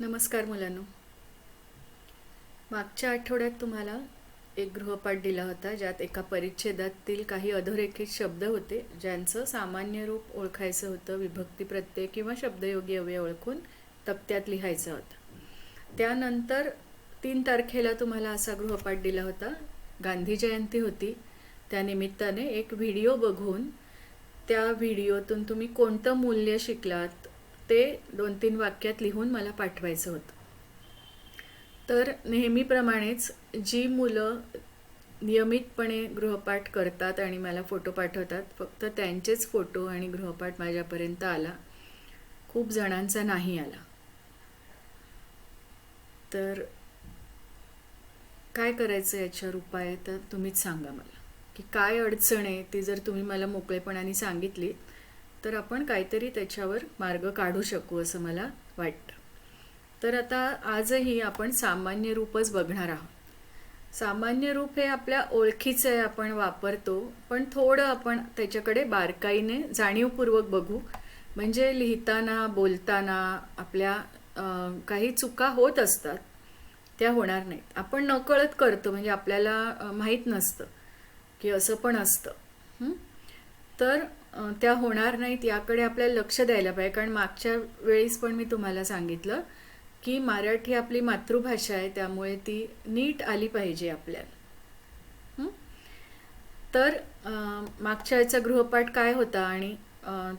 नमस्कार मुलांनो. मागच्या आठवड्यात तुम्हाला एक गृहपाठ दिला होता ज्यात एका परिच्छेदातील काही अधोरेखित शब्द होते ज्यांचं सामान्य रूप ओळखायचं होतं विभक्ती प्रत्यय किंवा शब्दयोगी अवयव ओळखून तक्त्यात लिहायचं होतं. त्यानंतर तीन तारखेला तुम्हाला असा गृहपाठ दिला होता. गांधी जयंती होती. त्यानिमित्ताने एक व्हिडिओ बघून त्या व्हिडिओतून तुम्ही कोणतं मूल्य शिकलात ते दोन तीन वाक्यात लिहून मला पाठवायचं होतं. तर नेहमीप्रमाणेच जी मुलं नियमितपणे गृहपाठ करतात आणि मला फोटो पाठवतात फक्त त्यांचेच फोटो आणि गृहपाठ माझ्यापर्यंत आला खूप जणांचा नाही आला. तर काय करायचं याच्यावर उपाय तर तुम्हीच सांगा मला की काय अडचण आहे ती जर तुम्ही मला मोकळेपणाने सांगितली तर आपण काहीतरी त्याच्यावर मार्ग काढू शकू असं मला वाटतं. तर आता आजही आपण सामान्य रूपच बघणार आहोत. सामान्य रूप हे आपल्या ओळखीचं आहे आपण वापरतो पण थोडं आपण त्याच्याकडे बारकाईने जाणीवपूर्वक बघू. म्हणजे लिहिताना बोलताना आपल्या काही चुका होत असतात त्या होणार नाहीत. आपण नकळत करतो म्हणजे आपल्याला माहीत नसतं की असं पण असतं. तर त्या होणार नाहीत याकडे आपल्याला लक्ष द्यायला पाहिजे. कारण मागच्या वेळेस पण मी तुम्हाला सांगितलं की मराठी आपली मातृभाषा आहे त्यामुळे ती नीट आली पाहिजे आपल्याला. तर मागच्या याचा गृहपाठ काय होता आणि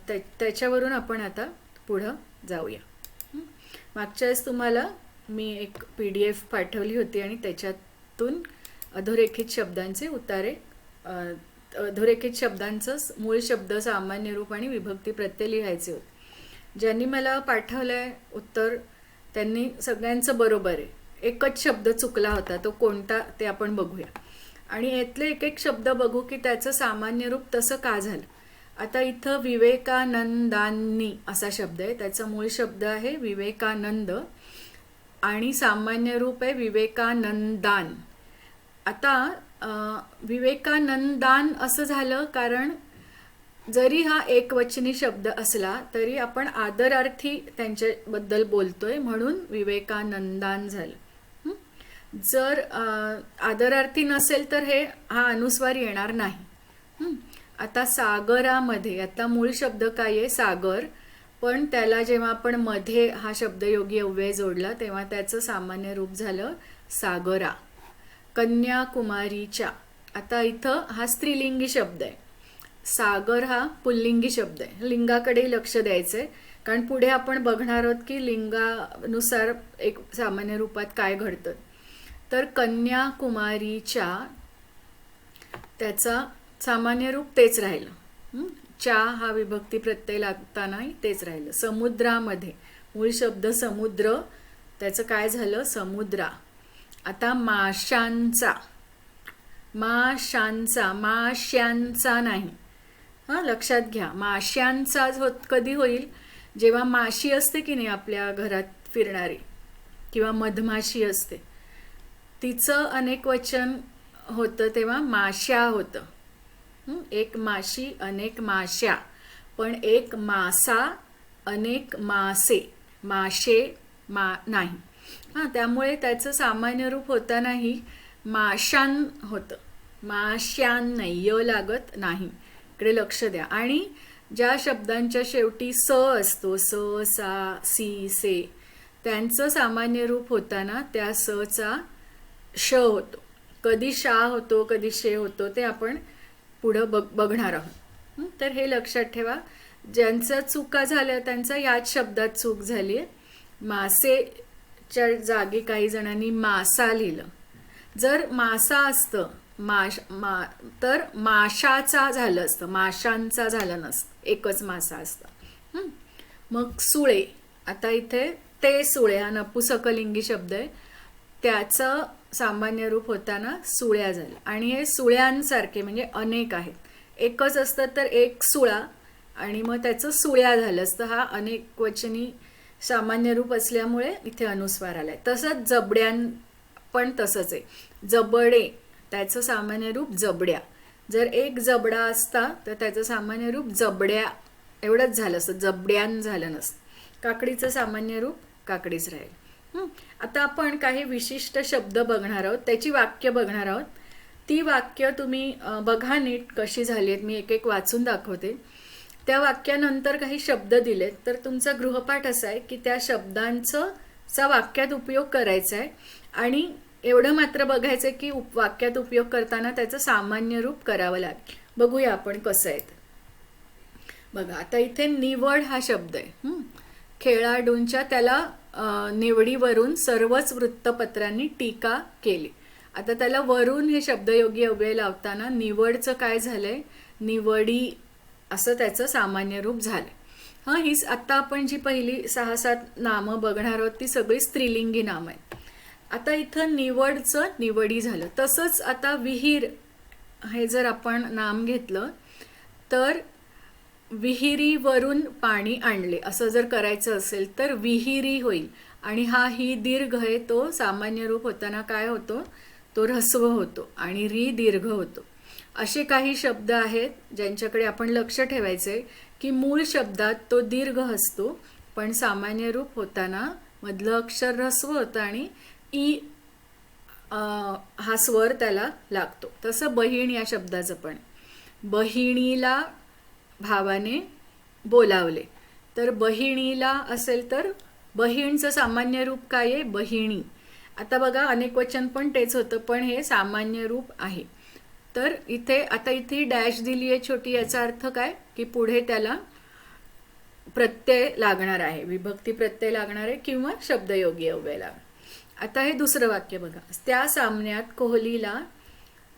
त्या- त्याच्यावरून आपण आता पुढं जाऊया. मागच्या वेळेस तुम्हाला मी एक पी डी एफ पाठवली होती आणि त्याच्यातून अधोरेखित शब्दांचे उतारे अधोरेखित शब्दांचं मूळ शब्द सामान्य रूप आणि विभक्ती प्रत्यय लिहायचे होते. ज्यांनी मला पाठवलं आहे उत्तर त्यांनी सगळ्यांचं बरोबर आहे. एकच शब्द चुकला होता तो कोणता ते आपण बघूया. आणि यातले एक एक शब्द बघू की त्याचं सामान्य रूप तसं का झालं. आता इथं विवेकानंदांनी असा शब्द आहे त्याचा मूळ शब्द आहे विवेकानंद आणि सामान्य रूप आहे विवेकानंदान. आता विवेकानंदान असं झालं कारण जरी हा एकवचनी शब्द असला तरी आपण आदरार्थी त्यांच्याबद्दल बोलतोय म्हणून विवेकानंदान झालं. जर आदरार्थी नसेल तर हे हा अनुस्वार येणार नाही. आता सागरामध्ये आता मूळ शब्द काय आहे? सागर. पण त्याला जेव्हा आपण मध्ये हा शब्दयोगी अव्यय जोडला तेव्हा त्याचं सामान्य रूप झालं सागरा. कन्याकुमारीच्या. आता इथं हा स्त्रीलिंगी शब्द आहे. सागर हा पुल्लिंगी शब्द आहे. लिंगाकडे लक्ष द्यायचं आहे कारण पुढे आपण बघणार आहोत की लिंगानुसार एक सामान्य रूपात काय घडतं. तर कन्याकुमारीच्या त्याचा सामान्य रूप तेच राहिलं. चा हा विभक्ती प्रत्यय लागतानाही तेच राहिलं. समुद्रामध्ये. मूळ शब्द समुद्र. त्याचं काय झालं? समुद्रा. आता माशांचा. माशांचा माश्यांचा नाही. हां लक्षात घ्या. माश्यांचा होत कधी होईल जेव्हा माशी असते की नाही आपल्या घरात फिरणारी किंवा मधमाशी असते तिचं अनेक वचन होतं तेव्हा माश्या होतं. एक माशी अनेक माश्या पण एक मासा अनेक मासे. माशे मा नाही. हां त्यामुळे त्याचं सामान्य रूप होतानाही माशान होतं. माश्यान नाही य लागत नाही. इकडे लक्ष द्या. आणि ज्या शब्दांच्या शेवटी स असतो स सा सी से त्यांचं सामान्य रूप होताना त्या सचा श होतो. कधी शा होतो कधी शे होतो ते आपण पुढं बघ बघणार आहोत. तर हे लक्षात ठेवा. ज्यांचं चुका झाल्या त्यांचा याच शब्दात चूक झाली आहे च्या जागी काही जणांनी मासा लिहिलं. जर मासा असतं माश मा तर माशाचा झालं असतं माशांचा झालं नसतं एकच मासा असतं. मग सुळे आता इथे ते सुळे हा नपुसकलिंगी शब्द आहे. त्याचं सामान्य रूप होताना सुळ्या झालं आणि हे सुळ्यांसारखे म्हणजे अनेक आहेत. एकच असतं तर एक सुळा आणि मग त्याचं सुळ्या झालं असतं. हा अनेक वचनी सामान्य रूप असल्यामुळे इथे अनुस्वार आलाय. तसंच जबड्यां पण तसंच आहे. जबडे त्याचं सामान्य रूप जबड्या. जर एक जबडा असता तर त्याचं सामान्य रूप जबड्या. एवढंच झालं असतं. जबड्यान झालं नसतं. काकडीचं सामान्य रूप काकडीच राहील. आता आपण काही विशिष्ट शब्द बघणार आहोत. त्याची वाक्य बघणार आहोत. ती वाक्य तुम्ही बघा नीट कशी झाली आहेत. मी एक एक वाचून दाखवते. त्या वाक्यानंतर काही शब्द दिलेत. तर तुमचा गृहपाठ असा आहे की त्या शब्दांचं चा वाक्यात उपयोग करायचा आहे. आणि एवढं मात्र बघायचं आहे की उप वाक्यात उपयोग करताना त्याचं सामान्य रूप करावं लागेल. बघूया आपण कसं आहे बघा आता इथे निवड हा शब्द आहे. खेळाडूंच्या त्याला निवडीवरून सर्वच वृत्तपत्रांनी टीका केली. आता त्याला वरून हे शब्दयोगी अव्यय लावताना निवडचं काय झालंय? निवडी असं त्याचं सामान्य रूप झालंय. हां हीच आता आपण जी पहिली सहा सात नामं बघणार आहोत ती सगळी स्त्रीलिंगी नामं आहेत. आता इथं निवडचं निवडी झालं. तसंच आता विहीर हे जर आपण नाम घेतलं तर विहिरीवरून पाणी आणले. असं जर करायचं असेल तर विहिरी होईल. आणि हा ही दीर्घ आहे तो सामान्य रूप होताना काय होतो? तो ऱ्हस्व होतो आणि री दीर्घ होतो. असे काही शब्द आहेत ज्यांच्याकडे आपण लक्ष ठेवायचे की मूळ शब्दात तो दीर्घ असतो पण सामान्य रूप होताना मधलं अक्षर ऱ्हस्व होतं आणि ई हा स्वर त्याला लागतो. तसं बहीण या शब्दाचं पण. बहिणीला भावाने बोलावले. तर बहिणीला असेल तर बहीणचं सामान्य रूप काय आहे? बहिणी. आता बघा अनेक वचन पण तेच होतं पण हे सामान्य रूप आहे. तर इथे आता इथे डॅश दिली आहे छोटी याचा अर्थ काय? की पुढे त्याला प्रत्यय लागणार आहे. विभक्ती प्रत्यय लागणार आहे किंवा शब्दयोगी अव्ययला. आता हे दुसरं वाक्य बघा. त्या सामन्यात कोहलीला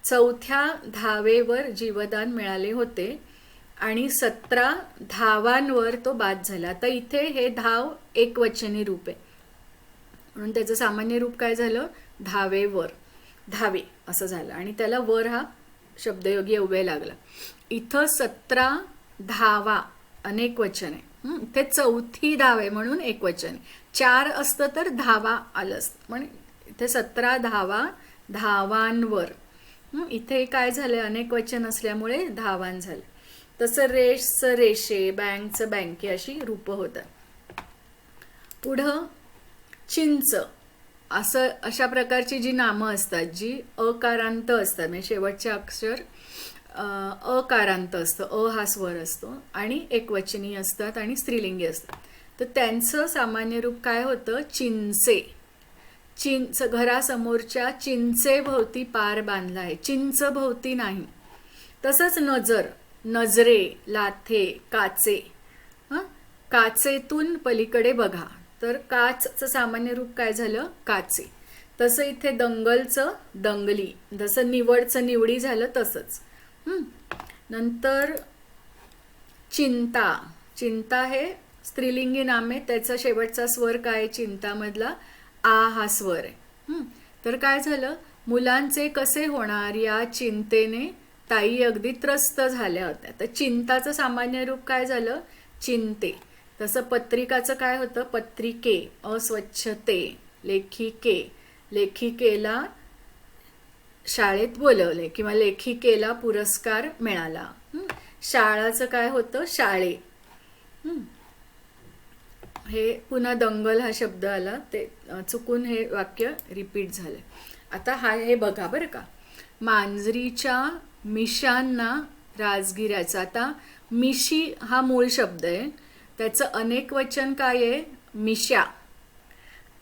चौथ्या धावेवर जीवदान मिळाले होते आणि सतरा धावांवर तो बाद झाला. आता इथे हे धाव एकवचनी रूप आहे. म्हणून त्याचं सामान्य रूप काय झालं? धावेवर. धावे असं झालं. आणि त्याला वर हा शब्दयोगी अव्यय लागला. इथं सतरा धावा अनेक वचन. आहे ते इथे चौथी धाव आहे म्हणून एक वचन. आहे चार असतं तर धावा आलं असतं पण इथे सतरा धावा धावांवर. इथे काय झालंय? अनेक वचन असल्यामुळे धावान झालं. तसं च रेषे बँकचं बँके अशी रूपं होतात. पुढं चिंच. असं अशा प्रकारची जी नामं असतात जी अकारांत असतात म्हणजे शेवटचे अक्षर अकारांत असतं अ हा स्वर असतो आणि एकवचनी असतात आणि स्त्रीलिंगी असतात. तर त्यांचं सामान्य रूप काय होतं? चिंचे. चिंच घरासमोरच्या चिंचे भोवती पार बांधला आहे चिंच भोवती नाही. तसंच नजर नजरे लाथे काचे. हां? काचेतून पलीकडे बघा. तर काचचं सामान्य रूप काय झालं? काचे. तसं इथे दंगलचं दंगली. जसं निवडचं निवडी झालं तसंच. नंतर चिंता. चिंता हे स्त्रीलिंगी नाम आहे त्याचा शेवटचा स्वर काय आहे चिंतामधला? आ हा स्वर आहे. तर काय झालं? मुलांचे कसे होणार या चिंतेने ताई अगदी त्रस्त झाल्या होत्या. तर चिंताचं सामान्य रूप काय झालं? चिंते. तसं पत्रिकाचं काय होतं? पत्रिके अस्वच्छते लेखिके. लेखिकेला शाळेत बोलवले किंवा लेखिकेला पुरस्कार मिळाला. शाळाचं काय होतं? शाळे. हे? पुन्हा दंगल हा शब्द आला. ते चुकून हे वाक्य रिपीट झालं आता हा हे बघा बरं का. मांजरीच्या मिशांना राजगिऱ्याचा. आता मिशी हा मूळ शब्द आहे. त्याचं अनेक वचन काय आहे? मिशा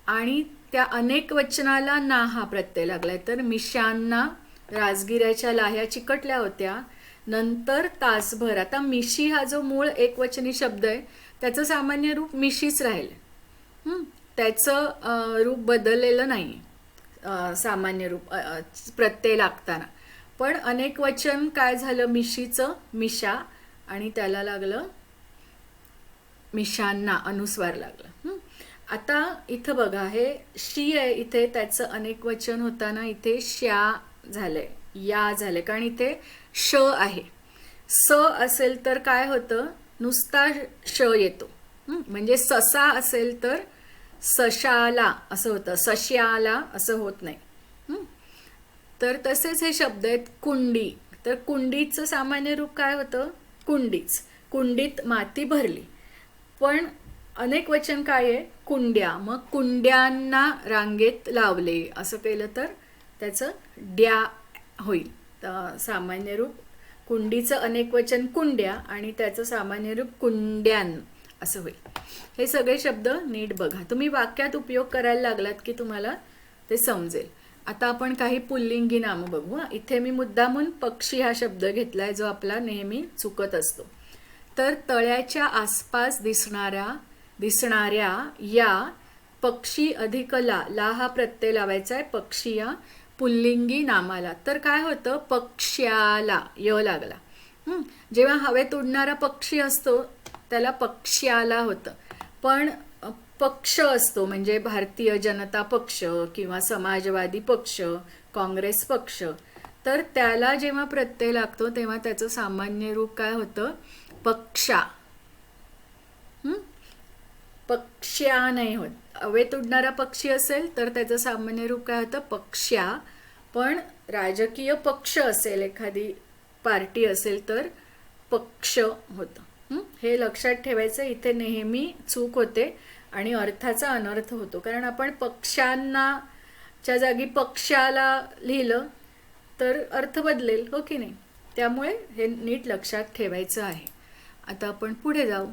आणि त्या अनेक वचनाला ना हा प्रत्यय लागलाय. तर मिशांना राजगिऱ्याच्या लाह्या चिकटल्या होत्या. नंतर तासभर आता मिशी हा जो मूळ एकवचनी शब्द आहे त्याचं सामान्य रूप मिशीच राहील. त्याचं रूप बदललेलं नाही सामान्य रूप प्रत्यय लागताना. पण अनेक वचन काय झालं? मिशीचं मिशा. आणि त्याला लागलं मिशांना अनुस्वार लागला. आता इथं बघा हे शी आहे इथे त्याचं अनेक वचन होताना इथे श्या झालंय या झालंय. कारण इथे श आहे. स असेल तर काय होतं? नुसता श येतो. म्हणजे ससा असेल तर सशाला असं होतं. सश्याला असं होत नाही. तर तसेच हे शब्द आहेत कुंडी. तर कुंडीचं सामान्य रूप काय होतं? कुंडीच. कुंडीत माती भरली. पण अनेक वचन काय आहे? कुंड्या. मग कुंड्यांना रांगेत लावले. असं केलं तर त्याचं ड्या होईल. सामान्य रूप कुंडीचं अनेक वचन कुंड्या आणि त्याचं सामान्य रूप कुंड्यान असं होईल. हे सगळे शब्द नीट बघा. तुम्ही वाक्यात उपयोग करायला लागलात की तुम्हाला ते समजेल. आता आपण काही पुल्लिंगी नामं बघू इथे मी मुद्दामून पक्षी हा शब्द घेतला आहे जो आपला नेहमी चुकत असतो. तर तळ्याच्या आसपास दिसणाऱ्या दिसणाऱ्या या पक्षी अधिकला ला हा प्रत्यय लावायचा आहे पक्षी या पुल्लिंगी नामाला. तर काय होतं? पक्ष्याला य लागला. जेव्हा हवेत उडणारा पक्षी असतो त्याला पक्ष्याला होतं. पण पक्ष असतो म्हणजे भारतीय जनता पक्ष किंवा समाजवादी पक्ष काँग्रेस पक्ष तर त्याला जेव्हा प्रत्यय लागतो तेव्हा त्याचं सामान्य रूप काय होतं? पक्षा. पक्ष्या नाही होत. हवेत उडणारा पक्षी असेल तर त्याचं सामान्य रूप काय होतं? पक्ष्या पण राजकीय पक्ष असेल एखादी पार्टी असेल तर पक्ष होतं. हे लक्षात ठेवायचं इथे नेहमी चूक होते आणि अर्थाचा अनर्थ होतो. कारण आपण पक्षांना च्या जागी पक्षाला लिहिलं तर अर्थ बदलेल हो की नाही? त्यामुळे हे नीट लक्षात ठेवायचं आहे. आता आपण पुढे जाऊ.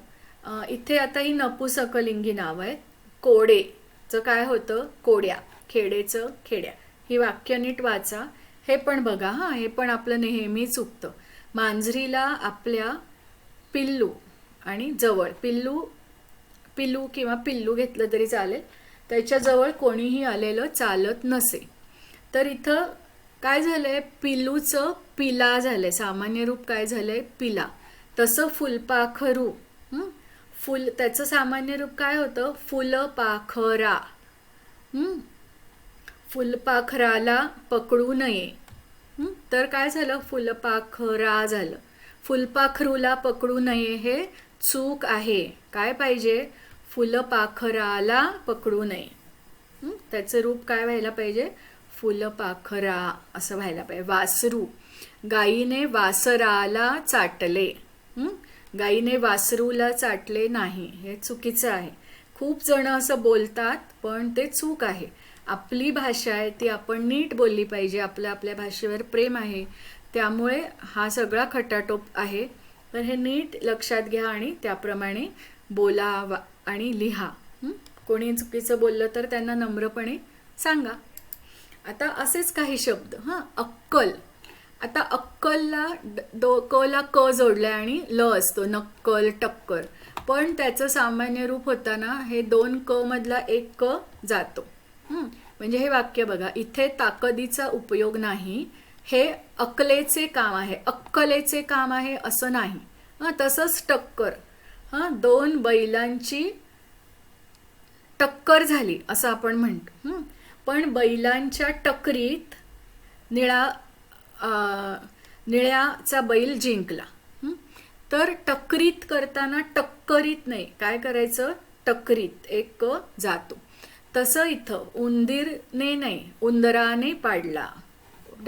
इथे आता ही नपुसकलिंगी नाव आहे कोडेचं काय होतं? कोड्या. खेडेचं खेड्या. ही वाक्य नीट वाचा. हे पण बघा हां. हे पण आपलं नेहमी चुकतं मांजरीला आपल्या पिल्लू आणि जवळ. पिल्लू पिल्लू किंवा पिल्लू घेतलं तरी चालेल. त्याच्याजवळ कोणीही आलेलं चालत नसे. तर इथं काय झालंय? पिल्लूचं पिला झालंय. सामान्य रूप काय झालंय? पिला. तसं फुलपाखरू. फुल त्याचं सामान्य रूप काय होतं? फुलपाखरा. फुलपाखराला पकडू नये. तर काय झालं? फुलपाखरा झालं. फुलपाखरूला पकडू नये हे चूक आहे. काय पाहिजे? फुलपाखराला पकडू नये. त्याचं रूप काय व्हायला पाहिजे? फुलपाखरा असं व्हायला पाहिजे. वासरू. गाईने वासराला चाटले. गाईने वासरूला चाटले नाही. हे चुकीचं आहे. खूप जण असं बोलतात पण ते चूक आहे. आपली भाषा आहे ती आपण नीट बोलली पाहिजे. आपल्या आपल्या भाषेवर प्रेम आहे. त्यामुळे हा सगळा खटाटोप आहे. तर हे नीट लक्षात घ्या आणि त्याप्रमाणे बोला आणि लिहा. कोणी चुकीचं बोललं तर त्यांना नम्रपणे सांगा. आता असेच काही शब्द हां अक्कल. आता अक्कलला दो क क जोडलाय आणि ल असतो नक्कल टक्कर. पण त्याचं सामान्य रूप होताना हे दोन क मधला एक क जातो. म्हणजे हे वाक्य बघा इथे ताकदीचा उपयोग नाही हे अकलेचे काम आहे. अक्कलेचे काम आहे असं नाही. हां तसंच टक्कर. हां दोन बैलांची टक्कर झाली असं आपण म्हणतो. हं? पण बैलांच्या टकरीत निळा निळ्याचा बैल जिंकला. तर टकरीत करताना टक्करीत नाही. काय करायचं? टकरीत एक जातो. तसं इथं उंदीरने नाही उंदराने पाडला.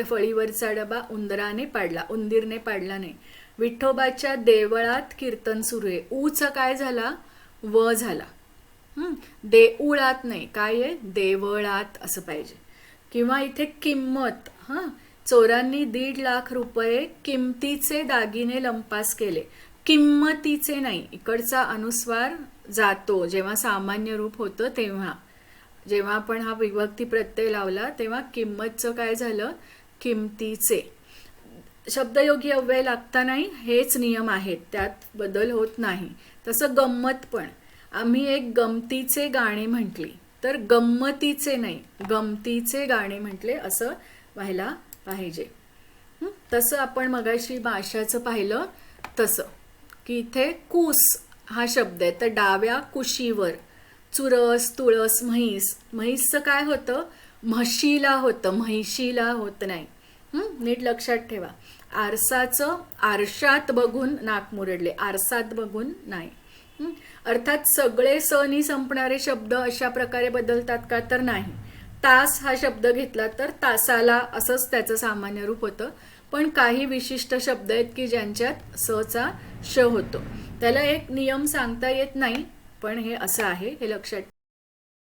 फळीवरचा डबा? उंदराने पाडला. उंदीरने पाडला नाही. विठोबाच्या देवळात कीर्तन सुरू आहे. ऊचा काय झाला? व झाला. देऊळात नाही. काय आहे? देवळात असं पाहिजे. किंवा इथे किंमत. हां. चोरांनी दीड लाख रुपये किमतीचे दागिने लंपास केले. किंमतीचे नाही. इकडचा अनुस्वार जातो. जेव्हा सामान्य रूप होतं तेव्हा. जेव्हा आपण हा विभक्ती प्रत्यय लावला तेव्हा किंमतचं काय झालं? किमतीचे. शब्दयोगी अव्यय लागतानाही हेच नियम आहेत. त्यात बदल होत नाही. तसं गंमत पण. आम्ही एक गमतीचे गाणे म्हटली तर गंमतीचे नाही गमतीचे गाणे म्हटले असं व्हायला पाहिजे. तसं आपण मगाशी भाषाचं पाहिलं तसं. की इथे कूस हा शब्द आहे तर डाव्या कुशीवर चुरस तुळस म्हैस म्हैसचं काय होतं? म्हशीला होतं म्हैशीला होत नाही. नीट लक्षात ठेवा. आरसाचं आरशात बघून नाक मुरडले आरसात बघून नाही. अर्थात सगळे सनी संपणारे शब्द अशा प्रकारे बदलतात का तर नाही. तास हा शब्द घेतला तर तासाला असंच त्याचं सामान्य रूप होतं. पण काही विशिष्ट शब्द आहेत की ज्यांच्यात सचा श होतो. त्याला एक नियम सांगता येत नाही पण हे असं आहे हे लक्षात